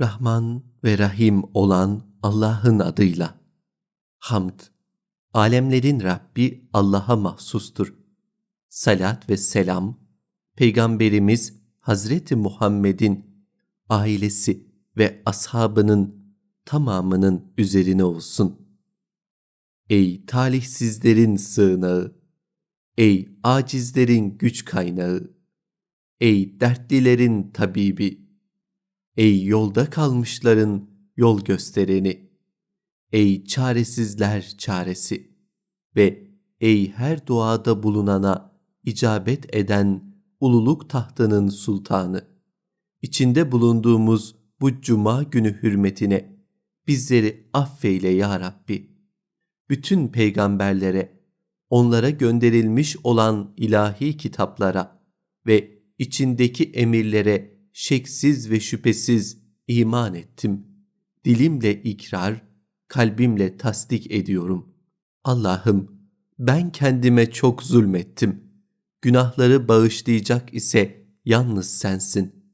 Rahman ve Rahim olan Allah'ın adıyla. Hamd. Alemlerin Rabbi Allah'a mahsustur. Salat ve selam, Peygamberimiz Hazreti Muhammed'in ailesi ve ashabının tamamının üzerine olsun. Ey talihsizlerin sığınağı, ey acizlerin güç kaynağı, ey dertlilerin tabibi, ey yolda kalmışların yol göstereni, ey çaresizler çaresi. Ve ey her duada bulunana icabet eden ululuk tahtının sultanı, içinde bulunduğumuz bu cuma günü hürmetine bizleri affeyle ya Rabbi. Bütün peygamberlere, onlara gönderilmiş olan ilahi kitaplara ve içindeki emirlere şeksiz ve şüphesiz iman ettim. Dilimle ikrar, kalbimle tasdik ediyorum. Allah'ım ben kendime çok zulmettim. Günahları bağışlayacak ise yalnız sensin.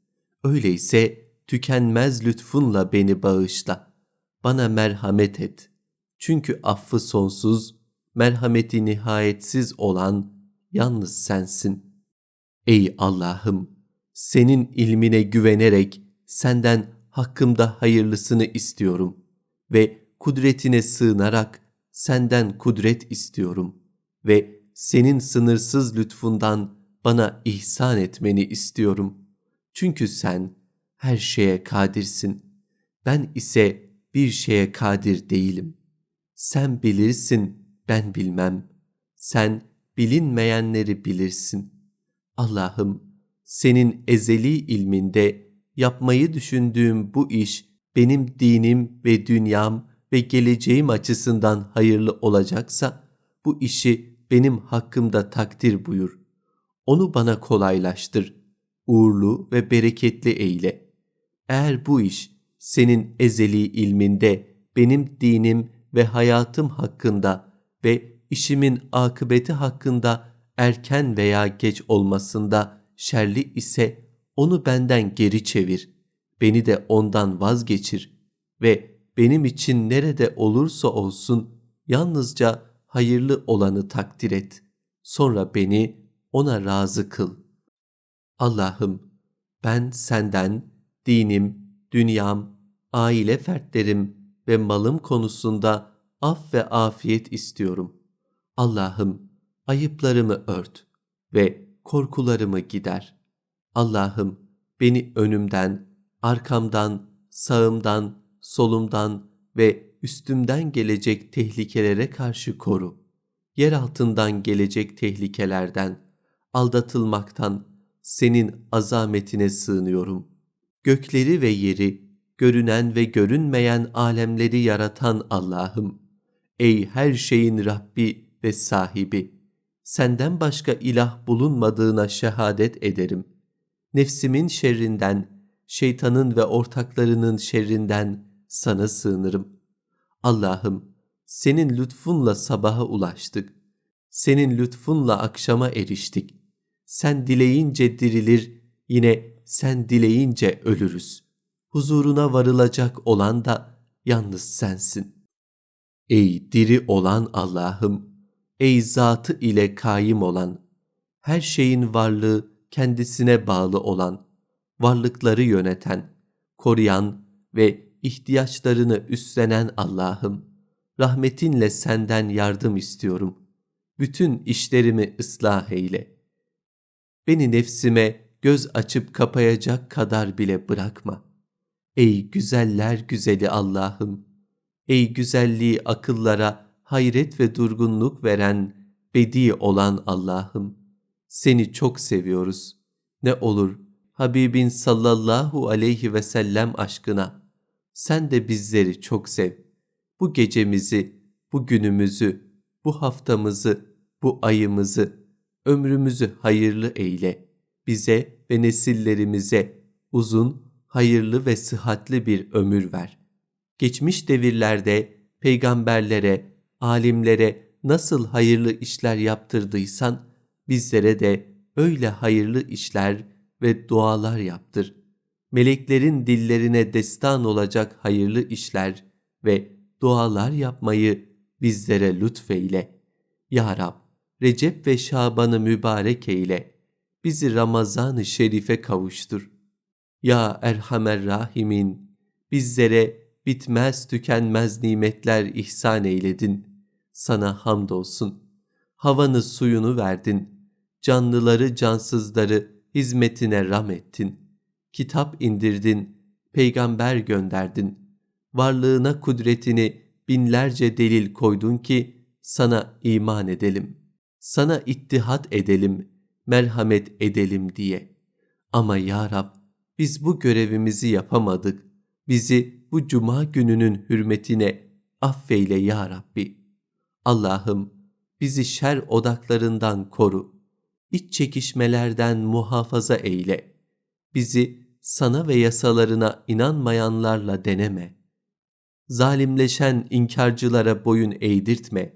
Öyleyse tükenmez lütfunla beni bağışla. Bana merhamet et. Çünkü affı sonsuz, merhameti nihayetsiz olan yalnız sensin. Ey Allah'ım! Senin ilmine güvenerek senden hakkımda hayırlısını istiyorum ve kudretine sığınarak senden kudret istiyorum ve senin sınırsız lütfundan bana ihsan etmeni istiyorum. Çünkü sen her şeye kadirsin. Ben ise bir şeye kadir değilim. Sen bilirsin, ben bilmem. Sen bilinmeyenleri bilirsin. Allah'ım, senin ezeli ilminde yapmayı düşündüğüm bu iş benim dinim ve dünyam ve geleceğim açısından hayırlı olacaksa bu işi benim hakkımda takdir buyur. Onu bana kolaylaştır. Uğurlu ve bereketli eyle. Eğer bu iş senin ezeli ilminde benim dinim ve hayatım hakkında ve işimin akıbeti hakkında erken veya geç olmasında şerli ise onu benden geri çevir. Beni de ondan vazgeçir ve benim için nerede olursa olsun yalnızca hayırlı olanı takdir et. Sonra beni ona razı kıl. Allah'ım ben senden dinim, dünyam, aile fertlerim ve malım konusunda af ve afiyet istiyorum. Allah'ım ayıplarımı ört ve korkularımı gider. Allah'ım beni önümden, arkamdan, sağımdan, solumdan ve üstümden gelecek tehlikelere karşı koru. Yer altından gelecek tehlikelerden, aldatılmaktan senin azametine sığınıyorum. Gökleri ve yeri, görünen ve görünmeyen alemleri yaratan Allah'ım, ey her şeyin Rabbi ve sahibi, senden başka ilah bulunmadığına şehadet ederim. Nefsimin şerrinden, şeytanın ve ortaklarının şerrinden sana sığınırım. Allah'ım, senin lütfunla sabaha ulaştık. Senin lütfunla akşama eriştik. Sen dileyince dirilir, yine sen dileyince ölürüz. Huzuruna varılacak olan da yalnız sensin. Ey diri olan Allah'ım, ey zatı ile kaim olan, her şeyin varlığı kendisine bağlı olan, varlıkları yöneten, koruyan ve ihtiyaçlarını üstlenen Allah'ım, rahmetinle senden yardım istiyorum. Bütün işlerimi ıslah eyle. Beni nefsime göz açıp kapayacak kadar bile bırakma. Ey güzeller güzeli Allah'ım, ey güzelliği akıllara hayret ve durgunluk veren, bedi olan Allah'ım, seni çok seviyoruz. Ne olur Habibin sallallahu aleyhi ve sellem aşkına sen de bizleri çok sev. Bu gecemizi, bu günümüzü, bu haftamızı, bu ayımızı, ömrümüzü hayırlı eyle. Bize ve nesillerimize uzun, hayırlı ve sıhhatli bir ömür ver. Geçmiş devirlerde peygamberlere, alimlere nasıl hayırlı işler yaptırdıysan bizlere de öyle hayırlı işler ve dualar yaptır. meleklerin dillerine destan olacak hayırlı işler ve dualar yapmayı bizlere lütfeyle. Ya Rab, Recep ve Şaban'ı mübarek eyle. Bizi Ramazan-ı Şerif'e kavuştur. Ya Erhamer Rahimin, bizlere bitmez tükenmez nimetler ihsan eyledin. Sana hamdolsun. Havanı suyunu verdin. Canlıları cansızları hizmetine ram ettin. Kitap indirdin, peygamber gönderdin. Varlığına kudretini binlerce delil koydun ki sana iman edelim. Sana ittihat edelim, merhamet edelim diye. Ama ya Rab, biz bu görevimizi yapamadık. Bizi bu cuma gününün hürmetine affeyle ya Rabbi. Allah'ım bizi şer odaklarından koru. İç çekişmelerden muhafaza eyle. Bizi sana ve yasalarına inanmayanlarla deneme. Zalimleşen inkarcılara boyun eğdirtme.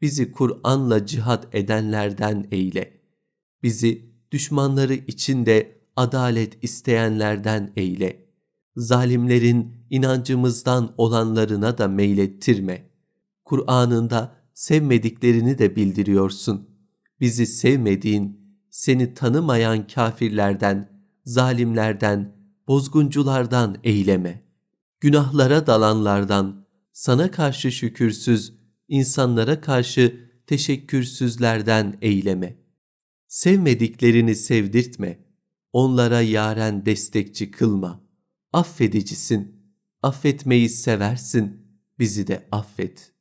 Bizi Kur'an'la cihat edenlerden eyle. Bizi düşmanları içinde adalet isteyenlerden eyle. Zalimlerin inancımızdan olanlarına da meylettirme. Kur'an'ında sevmediklerini de bildiriyorsun. Bizi sevmediğin, seni tanımayan kafirlerden, zalimlerden, bozgunculardan eyleme. Günahlara dalanlardan, sana karşı şükürsüz, insanlara karşı teşekkürsüzlerden eyleme. Sevmediklerini sevdirtme, onlara yaren destekçi kılma. Affedicisin, affetmeyi seversin, bizi de affet.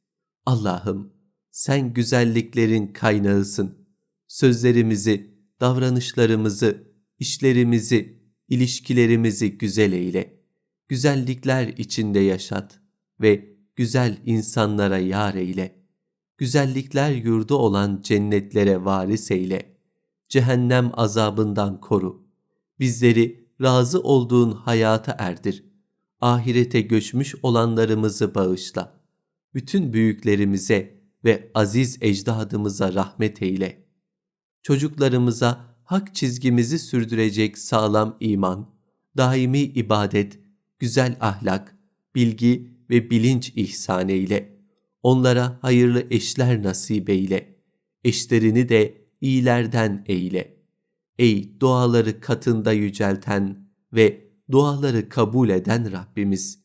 Allah'ım, sen güzelliklerin kaynağısın. Sözlerimizi, davranışlarımızı, işlerimizi, ilişkilerimizi güzel eyle. Güzellikler içinde yaşat ve güzel insanlara yar eyle. Güzellikler yurdu olan cennetlere varis eyle. Cehennem azabından koru. Bizleri razı olduğun hayata erdir. Ahirete göçmüş olanlarımızı bağışla. Bütün büyüklerimize ve aziz ecdadımıza rahmet eyle. Çocuklarımıza hak çizgimizi sürdürecek sağlam iman, daimi ibadet, güzel ahlak, bilgi ve bilinç ihsan eyle. Onlara hayırlı eşler nasip eyle. Eşlerini de iyilerden eyle. Ey duaları katında yücelten ve duaları kabul eden Rabbimiz!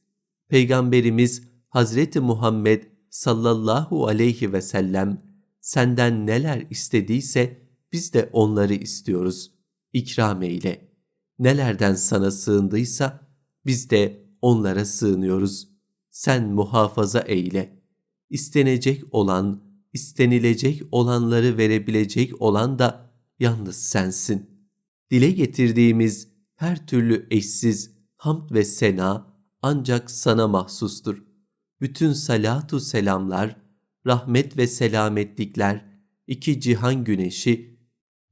Peygamberimiz Hazreti Muhammed sallallahu aleyhi ve sellem senden neler istediyse biz de onları istiyoruz. İkram eyle. Nelerden sana sığındıysa biz de onlara sığınıyoruz. Sen muhafaza eyle. İstenecek olan, istenilecek olanları verebilecek olan da yalnız sensin. Dile getirdiğimiz her türlü eşsiz hamd ve sena ancak sana mahsustur. Bütün salatu selamlar, rahmet ve selametlikler, iki cihan güneşi,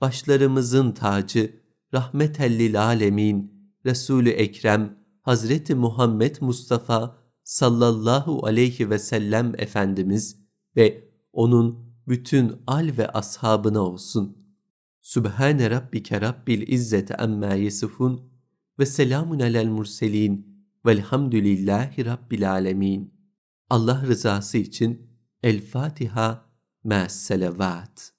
başlarımızın tacı, rahmetellil alemin, Resul-i Ekrem, Hazreti Muhammed Mustafa sallallahu aleyhi ve sellem Efendimiz ve onun bütün al ve ashabına olsun. Sübhane Rabbike Rabbil İzzeti Amma Yesifun ve selamun alel murselin velhamdülillahi Rabbil Alemin. Allah rızası için El Fatiha, Ma'as Selavat.